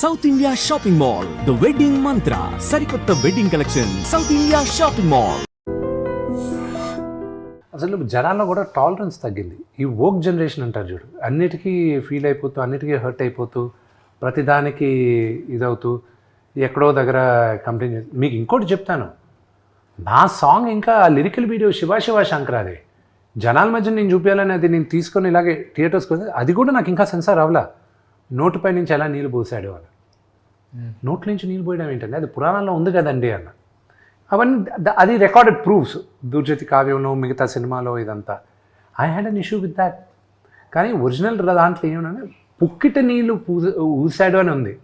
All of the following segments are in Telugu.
South India shopping mall the wedding Mantra సరికొత్త wedding collection south India shopping mall అసలు జనాల్లో కూడా టాలరెన్స్ తగ్గింది. ఈ వోక్ జనరేషన్ అంటారు చూడు. అన్నిటికీ ఫీల్ అయిపోతూ అన్నిటికీ హర్ట్ అయిపోతూ ప్రతిదానికి ఇదవుతూ ఎక్కడో దగ్గర కంప్లైంట్ మీకు ఇంకోటి చెప్తాను. నా సాంగ్ ఇంకా లిరికల్ వీడియో శివ శివ శంకరాదే. జనాల మధ్య నేను చూపించాలని అది నేను తీసుకొని ఇలాగే థియేటర్స్కి అది కూడా నాకు ఇంకా సెన్సార్ అవ్వలా. నోటిపై నుంచి ఎలా నీళ్ళు పోసాడు అని నోట్ల నుంచి నీళ్ళు పోయడం ఏంటంటే అది పురాణాల్లో ఉంది కదండి అన్న. అవన్నీ అది రికార్డెడ్ ప్రూఫ్స్. దుర్జతి కావ్యంలో మిగతా సినిమాలో ఇదంతా. I had an issue with that. కానీ ఒరిజినల్ దాంట్లో ఏమన్నా పుక్కిట నీళ్ళు పూజ ఊసాడు అని ఉంది.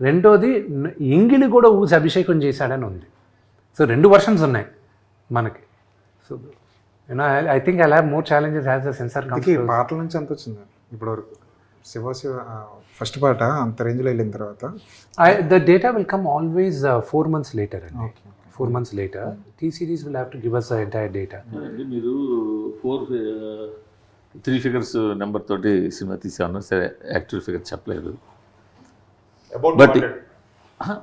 రెండోది ఎంగిలి కూడా ఊసి అభిషేకం చేశాడని ఉంది. సో రెండు వర్షన్స్ ఉన్నాయి మనకి. So you know I think I have more challenges has the censor పాటల నుంచి ఎంత వచ్చింది? ఇప్పటివరకు. శివ శివ ఫస్ట్ పాట అంత రేంజ్లో వెళ్ళిన తర్వాత? The data will come always four months later అండి. Okay four months later T series will have to give us entire data మీరు ఫోర్ త్రీ ఫిగర్స్ నెంబర్ తోటి సినిమా తీసాను సరే యాక్చువల్ ఫిగర్ చెప్పలేదు. But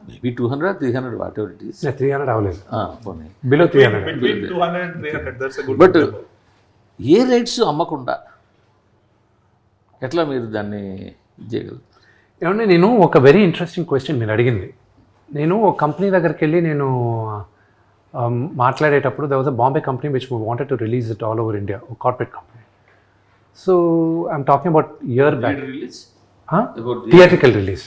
maybe two hundred three hundred whatever it is three hundred అవ్వలేదు. Below three hundred Between 200 and 300, that's a good but. A rights అమ్మకుండా ఎట్లా మీరు దాన్ని చేయగలరు? ఏమంటే నేను ఒక వెరీ ఇంట్రెస్టింగ్ క్వశ్చన్ మీరు అడిగింది. నేను ఒక కంపెనీ దగ్గరికి వెళ్ళి నేను మాట్లాడేటప్పుడు the was a Bombay company which wanted to release it all over India corporate company so I'm talking about year back release theatrical release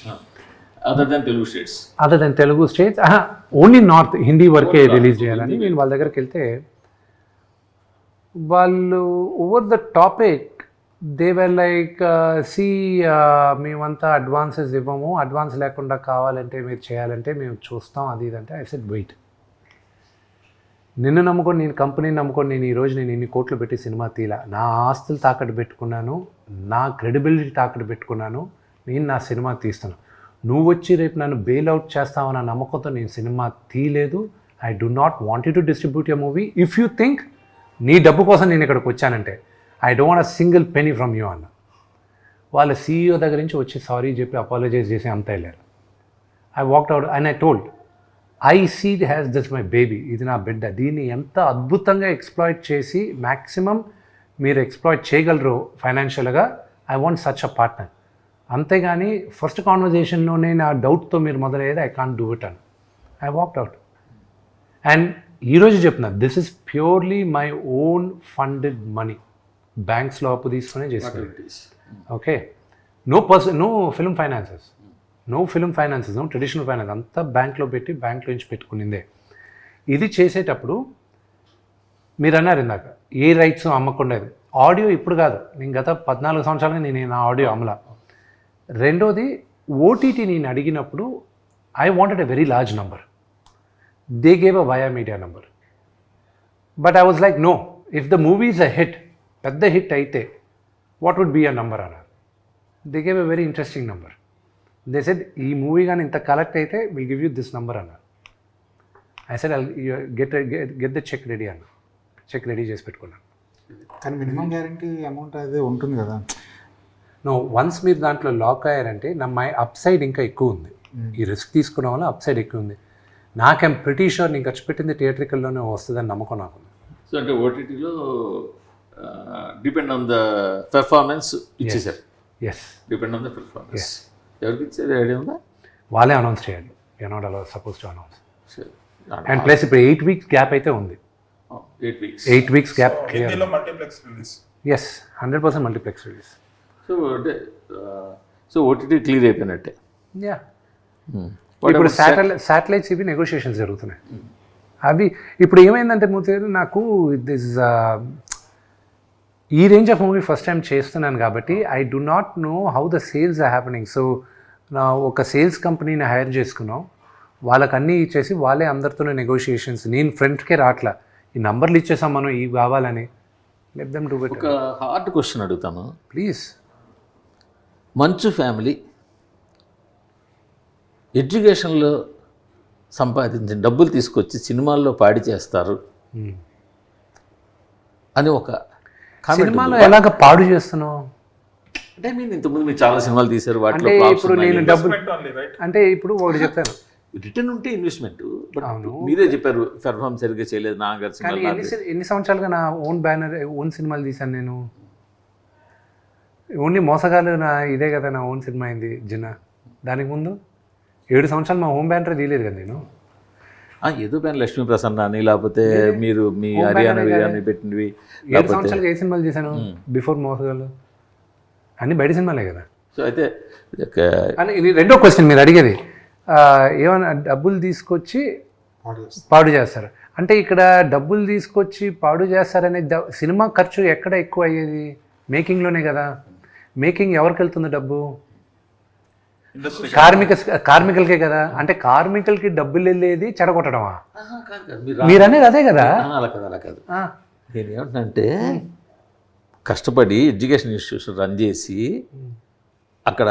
other than Telugu states other then Telugu states only north Hindi వరకే రిలీజ్ చేయాలని నేను వాళ్ళ దగ్గరికి వెళ్తే వాళ్ళు over the topic they were like see మేమంతా అడ్వాన్సెస్ ఇవ్వము. అడ్వాన్స్ లేకుండా కావాలంటే మీరు చేయాలంటే మేము చూస్తాం అది ఇది అంటే. ఐ సెట్ వెయిట్ నిన్ను నమ్ముకొని నేను కంపెనీని నమ్ముకొని నేను ఈరోజు నేను ఇన్ని కోట్లు పెట్టి సినిమా తీలా నా ఆస్తులు తాకట్టు పెట్టుకున్నాను. నా క్రెడిబిలిటీ తాకట్టు పెట్టుకున్నాను. నేను నా సినిమా తీస్తాను. నువ్వు వచ్చి రేపు నన్ను బెయిల్ అవుట్ చేస్తావన్న నమ్మకంతో నేను సినిమా తీయలేదు. I do not want to distribute your movie if you think నీ డబ్బు కోసం నేను ఇక్కడికి వచ్చానంటే I don't want a single penny from you అన్న వాళ్ళ సీఈఓ దగ్గర నుంచి వచ్చి సారీ చెప్పి అపాలజైజ్ చేసి అంత వెళ్ళారు. I walked out and I told I see has this my baby ఇది నా బిడ్డ. దీన్ని ఎంత అద్భుతంగా ఎక్స్ప్లాయిట్ చేసి మ్యాక్సిమం మీరు ఎక్స్ప్లాయిట్ చేయగలరు ఫైనాన్షియల్గా I want such a partner అంతేగాని ఫస్ట్ కాన్వర్జేషన్లోనే నా డౌట్తో మీరు మొదలయ్యేది ఐ కాంట్ డూ ఇట్ అని ఐ వాక్డ్ అవుట్ అండ్ ఈరోజు చెప్తున్నా this is purely my own funded money బ్యాంక్స్లో అప్పు తీసుకునే చేస్తున్నాను okay no person no film finances no film finances no traditional finance అంతా బ్యాంక్లో పెట్టి బ్యాంక్లో నుంచి పెట్టుకునిందే. ఇది చేసేటప్పుడు మీరు అన్నారు ఇందాక ఏ రైట్స్ అమ్మకుండా ఆడియో ఇప్పుడు కాదు. నేను గత పద్నాలుగు సంవత్సరాలుగా నేను నా ఆడియో అమల. రెండోది ఓటీటీ నేను అడిగినప్పుడు I wanted a very large number they gave a via media number but I was like no if the movie is a hit పెద్ద హిట్ అయితే what would be a number అన్నారు. They gave a very interesting number they said ఈ మూవీ కానీ ఇంత కలెక్ట్ అయితే will give you this number అన్నారు. I said get get the cheque ready అన్న చెక్ రెడీ చేసి పెట్టుకున్నాను. కానీ మినిమం గ్యారంటీ అమౌంట్ అదే ఉంటుంది కదా. నో వన్స్ మీరు దాంట్లో లాక్ అయ్యారంటే నా మై అప్ సైడ్ ఇంకా ఎక్కువ ఉంది. ఈ రిస్క్ తీసుకోవడం వల్ల అప్ సైడ్ ఎక్కువ ఉంది. నాకేం ప్రిటీ షూర్ నేను ఖర్చు పెట్టింది థియేట్రికల్లోనే వస్తుందని నమ్మకం నాకు సో అంటే ఓటీటీలో డిపెండ్ ఆన్ ద పెర్ఫార్మెన్స్ ఇచ్చేసారు yes depend on the performance ఎవరికి ఇచ్చేది ఐడియా ఉందా? వాళ్ళే అనౌన్స్ చేయాలి. యూ నాట్ అలా సపోజ్ టు అనౌన్స్ సరే అండ్ ప్లస్ ఇప్పుడు ఎయిట్ వీక్స్ గ్యాప్ అయితే ఉంది. Eight weeks eight weeks gap multiplex release yes hundred percent multiplex release so అంటే సో ఓటీటీ క్లియర్ అయిపోయినట్టే. Yeah Hmm. ఇప్పుడు శాటిలైట్ శాటిలైట్స్ ఇవి నెగోషియేషన్స్ జరుగుతున్నాయి. అవి ఇప్పుడు ఏమైందంటే మూర్తి గారు నాకు దిస్ ఈ range of movie first time చేస్తున్నాను కాబట్టి I do not know how the sales are happening so నా ఒక సేల్స్ కంపెనీని హైర్ చేసుకున్నాం. వాళ్ళకి అన్నీ ఇచ్చేసి వాళ్ళే అందరితోనే నెగోషియేషన్స్ నేను ఫ్రెండ్కే రాట్లా. ఈ నంబర్లు ఇచ్చేసాం మనం ఇవి కావాలని. డూ ఇట్ ఒక హార్డ్ క్వశ్చన్ అడుగుతాను. ప్లీజ్ మంచు ఫ్యామిలీ ఎడ్యుకేషన్లో సంపాదించిన డబ్బులు తీసుకొచ్చి సినిమాల్లో పాడి చేస్తారు అని ఒక సినిమాలో. ఎలాగ పాడు చేస్తున్నావు అంటే మీరు ఇంతకుముందు మీరు చాలా సినిమాలు తీశారు వాటిలో అంటే ఇప్పుడు. నేను డబ్బులు Investment only, right? అంటే ఇప్పుడు ఒకటి చెప్తాను రిటర్న్ ఉంటే ఇన్వెస్ట్మెంట్ బట్. మీరే చెప్పారు పెర్ఫార్మ్ సరిగ్గా చేయలేదు నాన్నగారు కానీ సినిమాలు ఎన్ని సంవత్సరాలుగా నా ఓన్ బ్యానర్ ఓన్ సినిమాలు తీశాను నేను ఓన్లీ మోసగాలు నా ఇదే కదా నా ఓన్ సినిమా అయింది జిన్న దానికి ముందు ఏడు సంవత్సరాలు మా హోమ్ బ్యానర్ తీయలేదు కదా నేను ఏదో పైన లక్ష్మీ ప్రసన్న అని? లేకపోతే మీరు మీ హర్యానా బ్యానరే అని పెట్టినవి? ఏ సినిమాలు చేశాను? బిఫోర్ మోసగాళ్ళు అన్ని బయట సినిమాలే కదా. సో అయితే ఒక అని ఇది రెండో క్వశ్చన్ మీరు అడిగేది. ఆ, ఏమన్నా డబ్బులు తీసుకొచ్చి పాడు చేస్తాం పాడు చేస్తారు. అంటే ఇక్కడ డబ్బులు తీసుకొచ్చి పాడు చేస్తారనే సినిమా ఖర్చు ఎక్కడ ఎక్కువ అయ్యేది? మేకింగ్లోనే కదా. మేకింగ్ ఎవరికి వెళ్తుంది డబ్బు. కార్మిక కార్మికులకే కదా. అంటే కార్మికులకి డబ్బులు వెళ్ళేది చెడగొట్టడమా? మీరు అనేది అదే కదా. అలా కాదు అలా కాదు. నేను ఏమంటున్నానంటే కష్టపడి ఎడ్యుకేషన్ ఇన్స్టిట్యూషన్ రన్ చేసి అక్కడ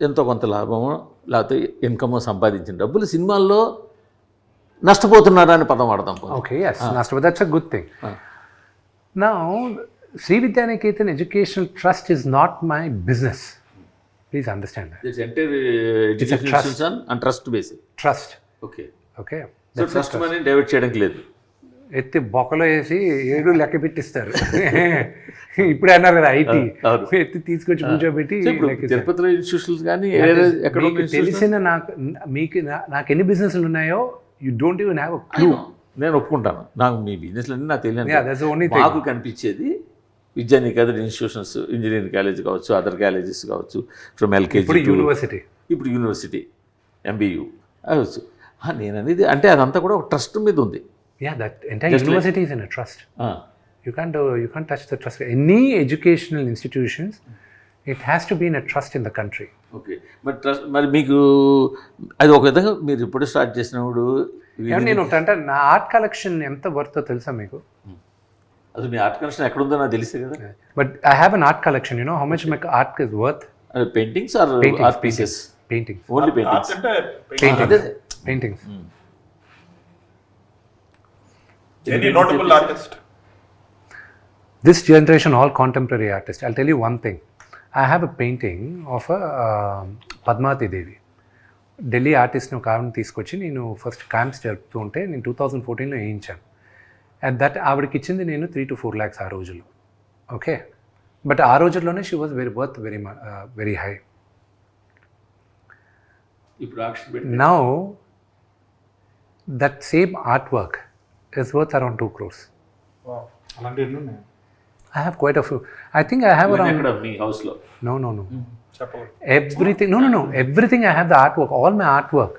ఎంతో కొంత లాభము లేకపోతే ఇన్కమ్ సంపాదించిన డబ్బులు సినిమాల్లో నష్టపోతున్నారా అని పదం వాడతాం పోనీ. ఓకే నష్టపోతే దట్స్ అ గుడ్ థింగ్. నా Sri Vidyanikethan educational trust is not my business please understand education and trust base trust okay okay so trust money divert చేయడానికి లేదు. ఎత్తి బొక్కలో వేసి ఏడు లెక్క పెట్టిస్తారు. ఇప్పుడే అన్నారు కదా ఐటీ. ఎత్తి తీసుకొచ్చి కూర్చోబెట్టి. తిరుపతిలో ఇన్స్టిట్యూషన్స్ కానీ తెలిసిన నాకు మీకు నాకు ఎన్ని బిజినెస్లు ఉన్నాయో you don't even have clue నేను ఒప్పుకుంటాను. నాకు మీ బిజినెస్ అన్నీ నాకు తెలియదు. మాకు కనిపించేది విద్యానికేతన్ ఇన్స్టిట్యూషన్స్ ఇంజనీరింగ్ కాలేజ్ కావచ్చు అదర్ కాలేజెస్ కావచ్చు ఫ్రమ్ ఎల్కేజీ ఇప్పుడు యూనివర్సిటీ ఇప్పుడు యూనివర్సిటీ ఎంబీయూ అవచ్చు. నేను అనేది అంటే అదంతా కూడా ఒక ట్రస్ట్ మీద ఉంది. Yeah that entire university is in a trust you you touch the trust any educational institutions it has to be in a trust in the country okay మరి ట్రస్ట్ మరి మీకు అది ఒక విధంగా మీరు ఇప్పుడు స్టార్ట్ చేసినప్పుడు నేను ఒకటి అంటే నా ఆర్ట్ కలెక్షన్ ఎంత వర్తో తెలుసా మీకు? అసలు మీ ఆర్ట్ కనెక్షన్ ఎక్కడ ఉందో నాకు తెలిసే కదా. But I have an art collection you know how much my art is worth paintings are Paintings, art pieces paintings only Art paintings అంటే paintings paintings any notable artist. this generation all contemporary artists. I'll tell you one thing. I have a painting of a uh, Padmavati Devi Delhi ఆర్టిస్ట్ని ఒక ఆవిడని తీసుకొచ్చి నేను ఫస్ట్ క్యాంప్స్ జరుపుతూ ఉంటే నేను టూ థౌజండ్ ఫోర్టీన్లో వేయించాను. అట్ దట్ ఆవిడకి ఇచ్చింది నేను త్రీ టు ఫోర్ ల్యాక్స్ ఆ రోజుల్లో. ఓకే బట్ ఆ రోజుల్లోనే she was very worth very very high now that same art work is worth around two crores I have quite few I think I have around హౌస్లో no no no everything no no no everything I have the art work all my art work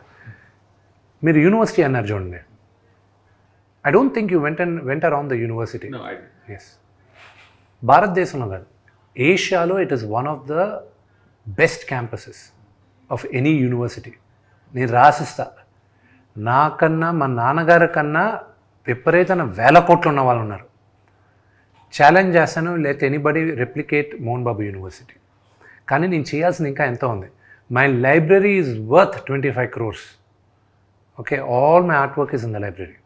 మీరు యూనివర్సిటీ అన్నారు చూడండి. ఐ డోంట్ థింక్ యూ వెంట వెంట అరౌండ్ ద యూనివర్సిటీ ఎస్ భారతదేశంలో కాదు. ఏషియాలో it is one of the best campuses of any university నేను రాసిస్తా. నాకన్నా మా నాన్నగారి కన్నా విపరీతమైన వేల కోట్లు ఉన్న వాళ్ళు ఉన్నారు. ఛాలెంజ్ చేస్తాను లేకపోతే anybody replicate Mohan Babu university. కానీ నేను చేయాల్సింది ఇంకా ఎంతో ఉంది. My library is worth twenty five crores okay all my art work is in the library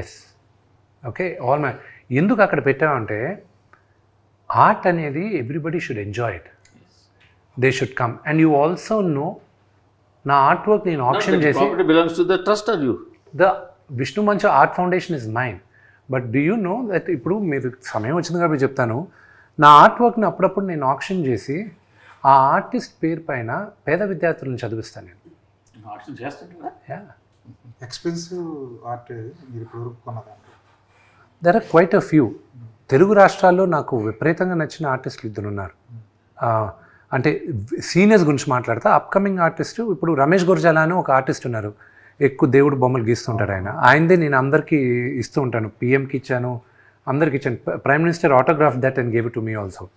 yes okay all my ఎందుకు అక్కడ పెట్టామంటే ఆర్ట్ అనేది everybody should enjoy it they should come and you also know నా ఆర్ట్ వర్క్ నేను ఆప్షన్ చేసి property belongs to the trust are you the Vishnu Manchu art foundation is mine but do you know that ఇప్పుడు మీరు సమయం వచ్చింది కాబట్టి చెప్తాను. నా ఆర్ట్ వర్క్ని అప్పుడప్పుడు నేను ఆప్షన్ చేసి ఆ ఆర్టిస్ట్ పేరు పైన పేద విద్యార్థులను చదివిస్తాను నేను. ఎక్స్పెన్సివ్ ఆర్ట్ మీరు ఇప్పుడు there are quite a few Telugu రాష్ట్రాల్లో నాకు విపరీతంగా నచ్చిన ఆర్టిస్టులు ఇద్దరు ఉన్నారు. అంటే సీనియర్స్ గురించి మాట్లాడతా. అప్కమింగ్ ఆర్టిస్ట్ ఇప్పుడు రమేష్ గుర్జాలా అని ఒక ఆర్టిస్ట్ ఉన్నారు. ఎక్కువ దేవుడు బొమ్మలు గీస్తుంటాడు ఆయన. ఆయనదే నేను అందరికీ ఇస్తూ ఉంటాను. పిఎంకి ఇచ్చాను అందరికి ఇచ్చాను. Prime minister autograph that and gave to me also